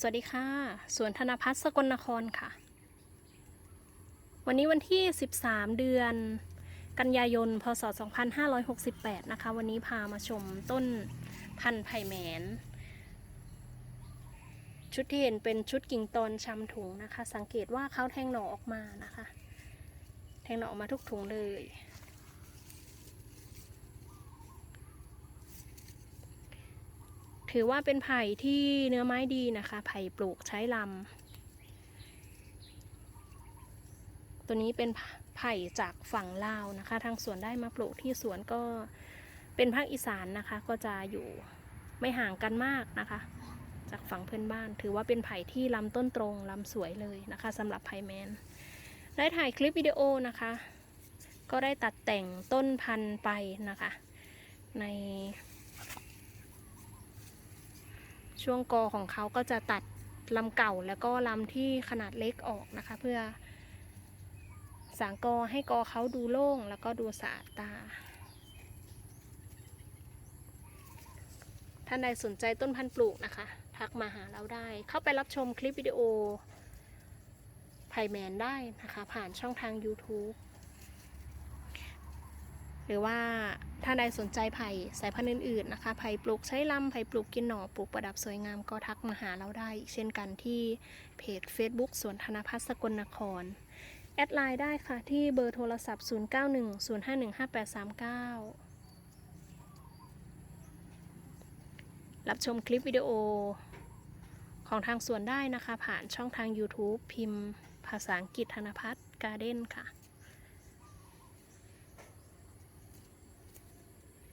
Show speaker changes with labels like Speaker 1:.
Speaker 1: สวัสดีค่ะสวนธนพัฒน์สกลนครค่ะ วันนี้วันที่ 13 เดือน กันยายน พศ 2568 นะคะ วันนี้พามาชมต้นพันธุ์ไผ่แมน ชุดที่เห็นเป็นชุดกิ่งตอนชำถุงนะคะ สังเกตว่าเขาแทงหน่อออกมานะคะ แทงหน่อออกมาทุกถุงเลย ถือว่าเป็นไผ่ที่เนื้อไม้ดีนะคะ ไผ่ปลูกใช้ลำ ตัวนี้เป็นไผ่จากฝั่งลาวนะคะ ทางสวนได้มาปลูกที่สวนก็เป็นภาคอีสานนะคะ ก็จะอยู่ไม่ห่างกันมากนะคะ จากฝั่งเพื่อนบ้าน ถือว่าเป็นไผ่ที่ลำต้นตรงลำสวยเลยนะคะสำหรับไผ่แมน ได้ถ่ายคลิปวิดีโอนะคะ ก็ได้ตัดแต่งต้นพันธุ์ไปนะคะ ใน ช่วงกอของเขาก็จะตัดลำเก่าแล้วก็ลำที่ขนาดเล็กออกนะคะ เพื่อ สางกอให้กอเขาดูโล่งแล้วก็ดูสะอาดตา ท่านใดสนใจต้นพันธุ์ปลูกนะคะ ทักมาหาเราได้ เข้าไปรับชมคลิปวิดีโอไผ่แมนได้นะคะ ผ่านช่องทาง YouTube หรือว่าถ้าใดสนใจไผ่สายพันธุ์อื่นๆนะคะไผ่ปลูกใช้ลำไผ่ปลูกกินหน่อปลูกประดับสวยงามก็ทักมาหาเราได้อีกเช่นกันที่เพจ Facebook สวนธนพัฒน์สกลนคร แอดไลน์ได้ค่ะที่เบอร์โทรศัพท์ 0910515839รับชมคลิปวิดีโอของทางสวนได้นะคะ ผ่านช่องทาง YouTube พิมพ์ ภาษาอังกฤษธนพัฒน์การ์เด้นค่ะ